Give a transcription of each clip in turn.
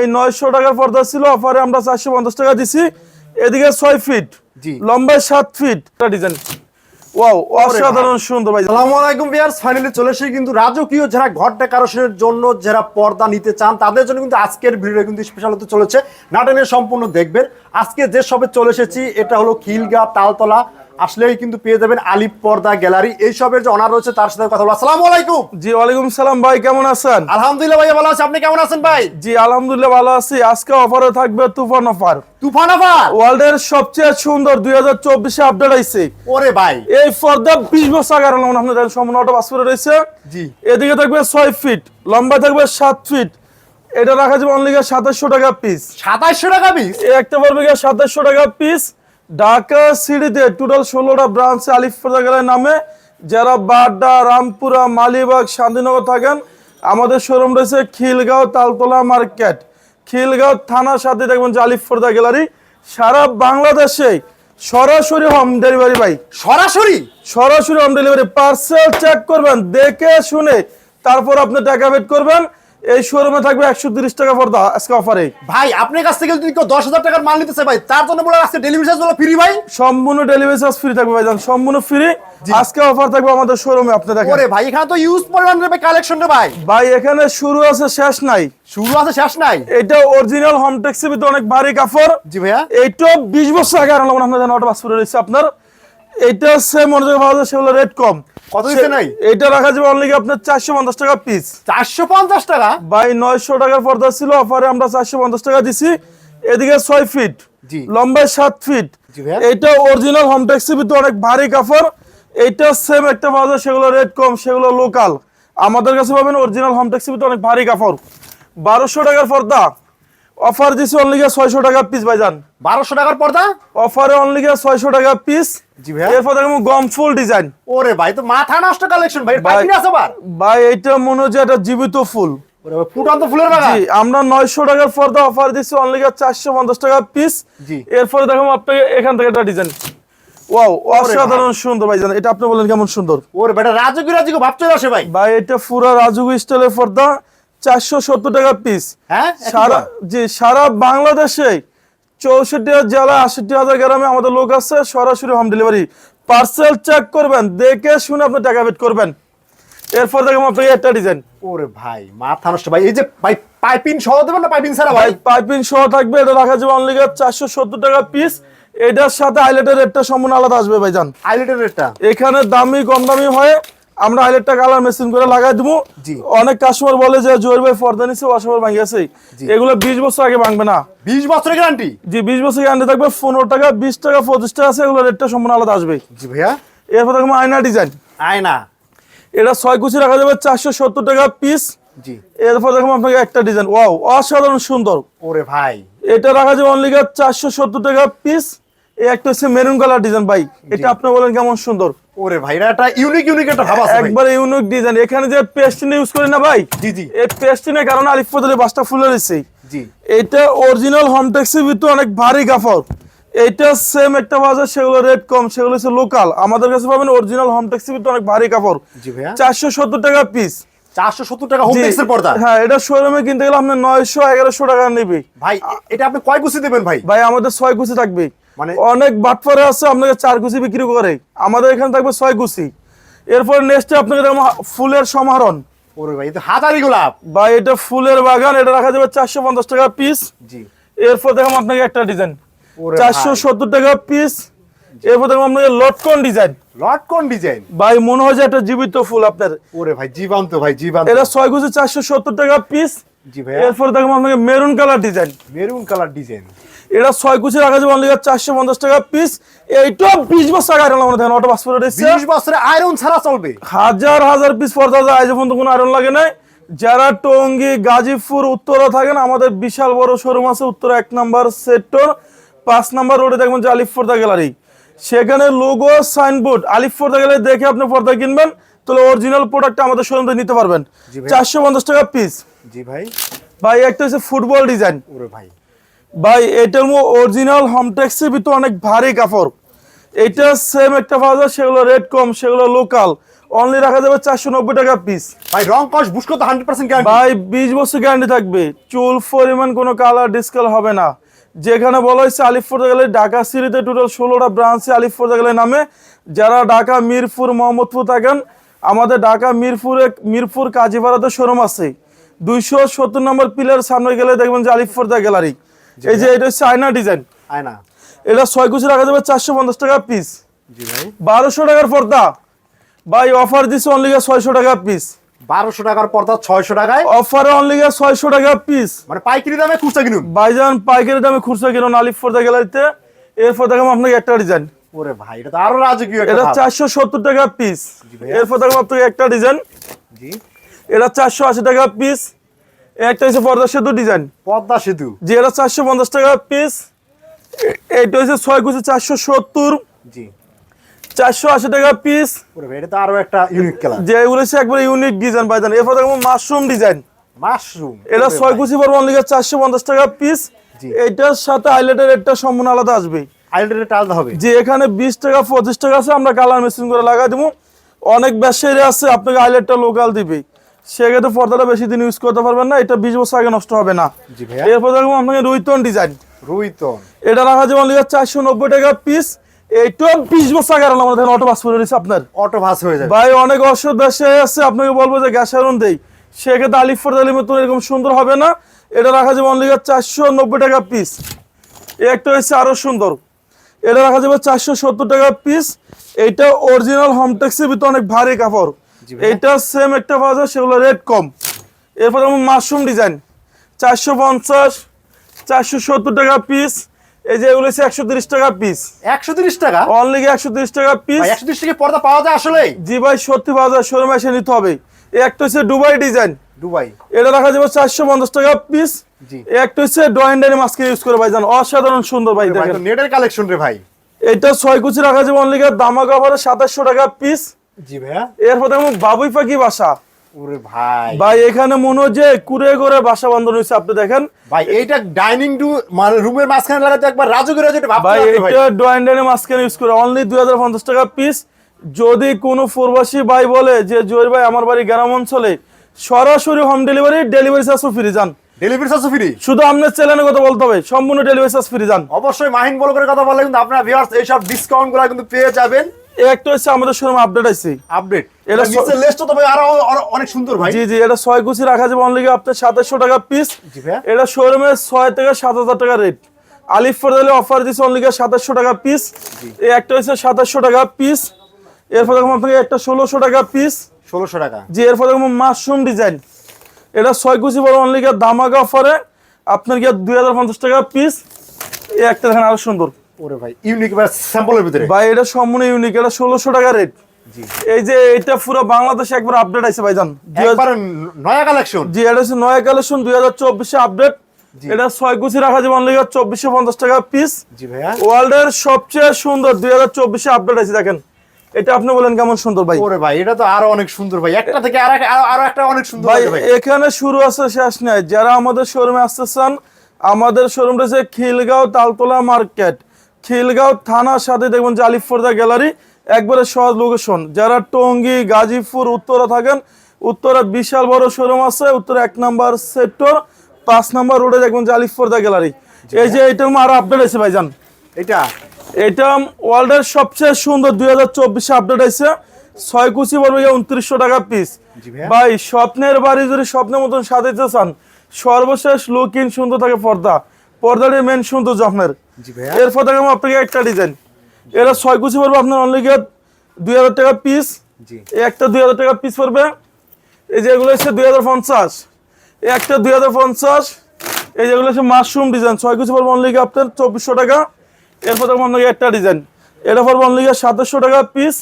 এই নয়শো টাকার পর্দা ছিল অফারে আমরা চারশো পঞ্চাশ টাকা দিছি। এদিকে ছয় ফিট জি। লম্বায় সাত ফিট ডিজাইন ওয়াও অসাধারণ সুন্দর ভাই। আসসালামু আলাইকুম ভিউয়ার্স ফাইনালি চলে এসে কিন্তু রাজকীয় যারা ঘর ডেকোরেশনের জন্য যারা পর্দা নিতে চান তাদের জন্য কিন্তু আজকের ভিডিও কিন্তু স্পেশাল হতে চলেছে। নাটনের সম্পূর্ণ দেখবেন। আজকে যে সবে চলে এসেছি এটা হলো খিলগা তালতলা। আসলেই কিন্তু পেয়ে যাবেন আলিপ পর্দা গ্যালারি। এই সবের যে অনার রয়েছে তার সাথে কথা বলব। আসসালামু আলাইকুম। জি ওয়ালাইকুম সালাম ভাই কেমন আছেন? আলহামদুলিল্লাহ ভাইয়া ভালো আছে। আপনি কেমন আছেন ভাই? জি আলহামদুলিল্লাহ ভালো আছি। আজকে অফারে থাকবে তুফান অফার। তুফান আবার ওয়ার্ল্ডের সবচেয়ে সুন্দর দুই হাজার চব্বিশে আপডেট আইছে। ওরে ভাই। এই পর্দা বিশ বছর আগে আনলাম আপনাদের সম্পূর্ণ অটো পাস করে রয়েছে। জি। এদিকে থাকবে ছয় ফিট লম্বা থাকবে সাত ফিট। এটা রাখা যাবে অনলি সাতাশশো টাকা পিস সাতাইশশো টাকা পিস একটা গিয়ে সাতাশশো টাকা পিস ঢাকা সিটিতে টোটাল ষোলোটা ব্রাঞ্চে আলিফ গেলের নামে। যারা বাড্ডা রামপুরা মালিবাগ শান্তিনগর থাকেন আমাদের শোরুম রয়েছে খিলগাঁও তালতলা মার্কেট। খিলগাঁও থানার সাথে দেখবেন যে আলিফ ফোর্দা গ্যালারি। সারা বাংলাদেশে সরাসরি হোম ডেলিভারি ভাই। সরাসরি? সরাসরি হোম ডেলিভারি পার্সেল চেক করবেন দেখে শুনে তারপর আপনি টাকা পেড করবেন। এই শোরুমে থাকবে একশো তিরিশ টাকা পর্দা আজকে অফারে ভাই আপনার কাছ থেকে যদি কেউ দশ হাজার টাকার মাল নিতেছে ভাই তার জন্য বলে আজকে ডেলিভারি চার্জ ফ্রি ভাই। সম্পূর্ণ ডেলিভারি চার্জ ফ্রি থাকবে ভাইজান সম্পূর্ণ ফ্রি আজকে অফার থাকবে আমাদের শোরুমে আপনি দেখেন। ওরে ভাই এখানে তো ইউজ পরিমাণ কালেকশন রে ভাই। ভাই এখানে শুরু আছে শেষ নাই। শুরু আছে শেষ নাই? এটা অরিজিনাল হোম ট্যাক্সি ভিতরে অনেক ভারী কাপড়। জি ভাইয়া। এইটা বিশ বছর আগে আনলাম আপনার জানা পাসপোর্ট রয়েছে আপনার। এইটা সেম পাওয়া যায় সেগুলো রেট কম। কত দিচ্ছে নাই? এইটা রাখা যাবে অনলি আপনার চারশো পঞ্চাশ টাকা পিস চারশো পঞ্চাশ টাকা? ভাই নয়শো টাকার পর্দা ছিল অফারে আমরা চারশো পঞ্চাশ টাকা দিছি। এদিকে ছয় ফিট লম্বায় সাত ফিট। এইটা অরিজিনাল হোম ট্যাক্সি ভিতরে অনেক ভারী কাপড়। এইটা সেম একটা পাওয়া সেগুলো রেট কম সেগুলো লোকাল আমাদের কাছে পাবেন অরিজিনাল হোম ট্যাক্সি ভিতরে অনেক ভারী কাপড়। বারোশো টাকার পর্দা। অফার দিছি অনলি ছয়শো টাকা পিস ভাইজান। বারোশো টাকার পর্দা? অফারে অনলি ছয়শো টাকা পিস জি ভাইয়া। এরপর দেখব গম ফুল ডিজাইন ওরে ভাই তো মাথা নষ্ট কালেকশন ভাই ভাই পাইনি আছে আবার? ভাই এইটা মনে হচ্ছে একটা জীবিত ফুল। ওরে ভাই ফুটন্ত ফুলের বাগান। জি আমরা নয়শো টাকার পর্দা অফার দিচ্ছি অনলি চারশো পঞ্চাশ টাকা পিস জি। এরপরে দেখো আপনাকে এখান থেকে একটা ডিজাইন ওয়াও অসাধারণ সুন্দর ভাই জান এটা আপনি বলেন কেমন সুন্দর? ওরে বেটা রাজকীয় রাজকীয় ভাব চলে আসে ভাই। ভাই এটা পুরা রাজুগু স্টাইলের পর্দা। চারশো সত্তর টাকা পিস হ্যাঁ? সারা জি সারা বাংলাদেশে চৌষট্টি হাজার জেলা আষট্টি হাজার গ্রামে আমাদের লোক আছে সরাসরি হোম ডেলিভারি পার্সেল চেক করবেন দেখে শুনে আপনি টাকা পেড করবেন। এরপর দেখো আপনাকে একটা ডিজাইন ওরে ভাই মাথা নষ্ট ভাই এই যে ভাই পাইপিং সহ দেবেন না পাইপিং ছাড়া ভাই? ভাই পাইপিং সহ থাকবে এটা রাখা যাবে অনলি চারশো সত্তর টাকা পিস এটার সাথে হাইলাইটের রেটটা সম্পূর্ণ আলাদা আসবে ভাইজান। হাইলাইটের রেটটা এখানে দামি কম দামি হয় আমরা হাইলাইটটা কালার মেশিন করে লাগাই দেবো অনেক কাস্টমার বলে যে জোর ভাই ফর্দা নিচ্ছে ওয়াশাবার ভাঙে আছে এগুলো বিশ বছর আগে ভাঙবে না। বিশ বছরের গ্যারান্টি জি বিশ বছর গ্যারান্টি থাকবে। পনেরো টাকা বিশ টাকা পঁচিশ টাকা আছে এগুলো রেটটা সম্পূর্ণ আলাদা আসবে। জি ভাইয়া। এরপর দেখব আয়না ডিজাইন আয়না। এটা ছয় কুচি রাখা যাবে চারশো সত্তর টাকা পিস জি। এরপর দেখব আপনাকে একটা ডিজাইন ওয়াও অসাধারণ সুন্দর। ওরে ভাই। এটা রাখা যাবে অনলি চারশো সত্তর টাকা পিস এই একটা হচ্ছে মেরুন কালার ডিজাইন ভাই। এটা আপনি বলেন কেমন সুন্দর। ওরে ভাই এটা ইউনিক ইউনিক একটা ভাব আছে একবার ইউনিক ডিজাইন এখানে যে পেস্টিন ইউজ করি না ভাই জি জি। এই পেস্টিনের কারণে আলিফ বাসটা ফুলে রয়েছে জি। এটা অরিজিনাল হোম ট্যাক্সির ভিতরে অনেক ভারী কাপড় এইটা সেম একটা বাজার সেগুলো রেট কম সেগুলো হচ্ছে লোকাল আমাদের কাছে পাবেন অরিজিনাল হোম ট্যাক্সির ভিতরে অনেক ভারী কাপড় জি ভাইয়া। চারশো সত্তর টাকা পিস চারশো সত্তর টাকা হোম টেক্সের পর্দা? হ্যাঁ এটা শোরুমে কিনতে গেলে আপনার নয়শো এগারোশো টাকা নেবে। ভাই এটা আপনি কয় গুছি দেবেন ভাই? ভাই আমাদের ছয় গুছি থাকবে। মানে- অনেক বাটফারে আছে আপনাকে চার গুছি বিক্রি করে। আমাদের এখানে থাকবে ছয় গুছি এরপর নেক্সটে আপনাকে ফুলের সমারণ ওরে ভাই এটা হাজারি গোলাপ। বা এটা ফুলের বাগান এটা রাখা যাবে চারশো পঞ্চাশ টাকা পিস জি। এরপর দেখলাম আপনাকে একটা ডিজাইন চারশো ভাই। সত্তর টাকা পিস এরপর দেখলাম আপনাকে লটকন ডিজাইন লট ডিজাইন ভাই মনে হয় যে একটা জীবিত ফুল আপনার। ওরে ভাই জীবান্ত ভাই জীবান্ত। এটা ছয় গুছি চারশো সত্তর টাকা পিস জি ভাইয়া। এরপর দেখলাম আপনাকে maroon colour design maroon colour design এটা ছয় কুচি রাখা যাবে অনলি চারশো পঞ্চাশ টাকা পিস এইটা বিশ বছর আগে অটো পাসপোর্ট বিশ বছরে আয়রন ছাড়া চলবে। হাজার হাজার পিস পর্দা যায় আজ পর্যন্ত কোনো আয়রন লাগে নাই। যারা টঙ্গী গাজীপুর উত্তরা থাকেন আমাদের বিশাল বড় শোরুম আছে উত্তরা এক নাম্বার সেক্টর পাঁচ নাম্বার রোডে দেখবেন যে আলিফ পর্দা গ্যালারি সেখানে লোগো সাইনবোর্ড আলিফ পর্দা গ্যালারি দেখে আপনি পর্দা কিনবেন তাহলে অরিজিনাল প্রোডাক্টটা আমাদের শোরুম থেকে নিতে পারবেন। চারশো পঞ্চাশ টাকা পিস জি ভাই। ভাই একটা হচ্ছে ফুটবল ডিজাইন ওরে ভাই। ভাই এটার অরিজিনাল হোম ট্যাক্সির ভিতরে অনেক ভারী কাপড়। এটা সেম একটা যায় সেগুলো রেট কম সেগুলো লোকাল অনলি রাখা যাবে চারশো নব্বই টাকা পিস ভাই রং কস বুঝকো তো হান্ড্রেড পার্সেন্ট গ্যারান্টি ভাই বিশ বছর গ্যারান্টি থাকবে। চুল পরিমাণ কোনো কালার ডিসকাল হবে না। যেখানে বলা হয়েছে আলিফপুর গেলে ঢাকা সিটিতে টোটাল ষোলোটা ব্রাঞ্চে আলিফপুর গেলে নামে। যারা ঢাকা মিরপুর মোহাম্মদপুর থাকেন আমাদের ঢাকা মিরপুরে মিরপুর কাজীপাড়াতে শোরুম আছে। দুইশো সত্তর নম্বর পিলার সামনে গেলে দেখবেন যে আলিফপুর দা গ্যালারি এই যে এটা হচ্ছে আয়না ডিজাইন। আয়না। এটা ছয় কুচি রাখা যাবে চারশো পঞ্চাশ টাকা পিস জি ভাই। বারোশো টাকার পর্দা। ভাই অফার দিচ্ছে অনলি ছয়শো টাকা পিস বারোশো টাকার পর্দা ছয়শো টাকায়? অফারে অনলি ছয়শো টাকা পিস মানে পাইকারি দামে খুচরা কিনুন? ভাইজান পাইকারি দামে খুচরা কিনুন আলিফ ফোর্দা গ্যালারিতে। এরপর দেখাবো আপনাকে একটা ডিজাইন ওরে ভাই এটা তো আরও রাজকীয় এটা ভাব। চারশো সত্তর টাকা পিস। এরপর দেখাবো আপনাকে একটা ডিজাইন জি। এটা চারশো আশি টাকা পিস একটা হচ্ছে পর্দা সেতু ডিজাইন পদ্মা সেতু। যে এটা চারশো পঞ্চাশ টাকা পিস এইটা হচ্ছে ছয় কুচি চারশো সত্তর। জি। চারশো আশি টাকা পিস এটা তো আরও একটা ইউনিক কালার যে এগুলো হচ্ছে একবার ইউনিক ডিজাইন ভাইজান এরপর দেখাবো মাশরুম ডিজাইন মাশরুম এটা ছয় কুচি পড়ব অনলি চারশো পঞ্চাশ টাকা পিস জি। এইটার সাথে হাইলাইটের রেটটা সম্পূর্ণ আলাদা আসবে আইল্যান্ডের আলাদা হবে। যে এখানে বিশ টাকা পঁচিশ টাকা আছে আমরা কালার মেশিন করে লাগাই দেবো। অনেক ব্যবসায়ীরা আছে আপনাকে হাইলাইটটা লোকাল দিবে সেক্ষেত্রে পর্দাটা বেশি দিন ইউজ করতে পারবেন না এটা বিশ বছর আগে নষ্ট হবে না। এরপর দেখব আপনাকে রুইতন ডিজাইন রুইতন। এটা রাখা অনলি চারশো নব্বই টাকা পিস এইটা বিশ বছর আগে আমাদের অটো পাস করে দিচ্ছে আপনার। অটো হয়ে ভাই অনেক অসুখ দেশে আছে আপনাকে বলব যে গ্যাস দেই। সেক্ষেত্রে আলিফ এরকম সুন্দর হবে না। এটা রাখা যাবে অনলি চারশো নব্বই টাকা পিস একটা হচ্ছে আরও সুন্দর। এটা রাখা যাবে চারশো সত্তর টাকা পিস এইটা অরিজিনাল হোমটেক্সের ভিতরে অনেক ভারী কাপড়। এইটা সেম একটা পাওয়া যায় সেগুলো রেট কম। এরপর যেমন মাশরুম ডিজাইন চারশো পঞ্চাশ চারশো সত্তর টাকা পিস এই যে এগুলো একশো তিরিশ টাকা পিস একশো তিরিশ টাকা? অনলি একশো তিরিশ টাকা পিস একশো তিরিশ টাকা পর্দা পাওয়া যায় আসলে? জি ভাই সত্যি পাওয়া যায় শোরুমে এসে নিতে হবে। এই একটা হচ্ছে দুবাই ডিজাইন দুবাই এটা রাখা যাবে চারশো পঞ্চাশ টাকা পিস একটা হচ্ছে ডাইনি মাস্কে ইউজ করে ভাই জান অসাধারণ সুন্দর ভাই দেখেন। নেটের কালেকশন রে ভাই। এটা ছয় কুচি রাখা যাবে অনলি দামা কাপড়ে সাতাশশো টাকা পিস জি ভাইয়া। এরপর দেখুন বাবুই পাখি বাসা। ওরে ভাই। ভাই এখানে মনে হয় যে কুড়ে করে বাসা বান্ধব হয়েছে আপনি দেখেন। ভাই এইটা ডাইনিং টু মানে রুমের মাঝখানে লাগাতে একবার রাজুকের যেটা ভাবতে ভাই এটা ড্রয়িং মাস্কেন ইউজ করে অনলি দুই হাজার পঞ্চাশ টাকা পিস যদি কোনো প্রবাসী ভাই বলে যে জয়ের ভাই আমার বাড়ি গ্রাম অঞ্চলে সরাসরি হোম ডেলিভারি ডেলিভারি চার্জও ফ্রি যান। ডেলিভারি চার্জ ফ্রি শুধু আপনার চ্যানেলের কথা বলতে হবে সম্পূর্ণ ডেলিভারি চার্জ ফ্রি যান। অবশ্যই মাহিন বল করে কথা বললে কিন্তু আপনারা ভিউয়ার্স এইসব ডিসকাউন্টগুলো কিন্তু পেয়ে যাবেন। একটা হচ্ছে আমাদের শোরুম আপডেট আছে। আপডেট এটা নিচের লিস্টটা তো ভাই আরও অনেক সুন্দর ভাই। জি জি এটা ছয় কুচি রাখা যাবে অনলি আপনার সাতাশশো টাকা পিস জি ভাইয়া। এটা শোরুমে ছয় থেকে সাত হাজার টাকা রেট আলিফ ফরদালে অফার দিচ্ছে অনলি সাতাশশো টাকা পিস এই একটা হচ্ছে সাতাশশো টাকা পিস এরপর দেখুন আপনাকে একটা ষোলোশো টাকা পিস ষোলোশো টাকা। জি এরপর দেখুন মাশরুম ডিজাইন এটা ছয় কুচি বড় অনলি দামাগা অফারে আপনার গিয়ে দুই হাজার পঞ্চাশ টাকা পিস এই একটা দেখেন আরও সুন্দর। ওরে ভাই ইউনিক বা স্যাম্পলের ভিতরে। ভাই এটা সম্পূর্ণ ইউনিক এটা ষোলোশো টাকা রেট এই যে এটা পুরো বাংলাদেশে একবার আপডেট আছে ভাইজান। একবার নয়া কালেকশন জি এটা হচ্ছে নয়া কালেকশন দুই হাজার চব্বিশে আপডেট। এটা ছয় রাখা যাবে অনলি চব্বিশশো পঞ্চাশ টাকা পিস জি ভাইয়া। ওয়ার্ল্ডের সবচেয়ে সুন্দর দুই হাজার চব্বিশে আপডেট আছে দেখেন। এটা আপনি বলেন কেমন সুন্দর ভাই? ওরে ভাই এটা তো আরও অনেক সুন্দর ভাই। একটা থেকে আর আরো- একটা অনেক সুন্দর ভাই এখানে শুরু আছে শেষ নাই। যারা আমাদের শোরুমে আসতে চান আমাদের শোরুম রয়েছে খিলগাঁও তালতলা মার্কেট খিলগাঁও থানার সাথে দেখবেন যে আলিফর্দা গ্যালারি একবারে সহজ লোকেশন যারা টঙ্গী গাজীপুর উত্তরা থাকেন উত্তরা বিশাল বড় শোরুম আছে উত্তরা এক নাম্বার সেক্টর পাঁচ নাম্বার রোডে দেখবেন যে আলিফর্দা গ্যালারি। এই যে এইটার আরও আপডেট আছে ভাইজান। এটা? এটা ওয়ার্ল্ডের সবচেয়ে সুন্দর দুই হাজার চব্বিশে আপডেট আছে ছয় কুচি পড়বে উনত্রিশশো টাকা পিস ভাই স্বপ্নের বাড়ি যদি স্বপ্নের মতন সাজাইতে চান সর্বশেষ লুকিং সুন্দর থাকে পর্দা। পর্দাটি মেন সুন্দর ভাইয়া এরপর দেখাবো আপনাকে একটা ডিজাইন এটা ছয় কুচি পড়বে আপনার অনলি গিয়ে দুই হাজার টাকা পিস একটা দুই হাজার টাকা পিস পড়বে। এই যে এগুলো হচ্ছে দুই হাজার পঞ্চাশ। এই একটা দুই হাজার পঞ্চাশ। এই যেগুলো হচ্ছে মাশরুম ডিজাইন ছয় কুচি পড়বে অনলি আপনার চব্বিশশো টাকা। এরপর দেখব আপনাকে একটা ডিজাইন এটা পড়বে অনলি সাতাশশো টাকা পিস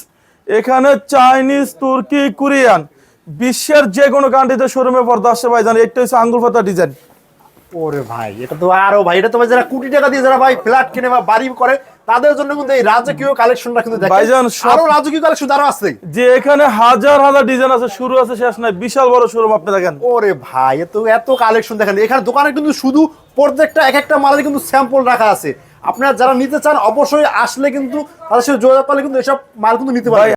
এখানে চাইনিজ তুর্কি কোরিয়ান বিশ্বের যে কোনো কান্ট্রিতে শোরুমে পর্দা আসছে ভাই জান একটা হচ্ছে আঙ্গুল পাতা ডিজাইন ওরে ভাই এটা তো আরও ভাই এটা তো যারা কোটি টাকা দিয়ে যারা ভাই ফ্ল্যাট কিনে বা বাড়ি করে তাদের জন্য কিন্তু এই রাজকীয় কালেকশনটা কিন্তু ভাইজান, আরও রাজকীয় কালেকশন আরও আছে। যে এখানে হাজার হাজার ডিজাইন আছে শুরু আছে শেষ নাই বিশাল বড় শোরুম আপনি দেখেন। ওরে ভাই এত এত কালেকশন দেখেন। এখানে দোকানে কিন্তু শুধু প্রত্যেকটা এক একটা মালের কিন্তু স্যাম্পল রাখা আছে। আপনারা যারা নিতে চান অবশ্যই আসলে কিন্তু তাদের সাথে যোগাযোগ করলে কিন্তু এসব মাল কিন্তু নিতে পারবেন।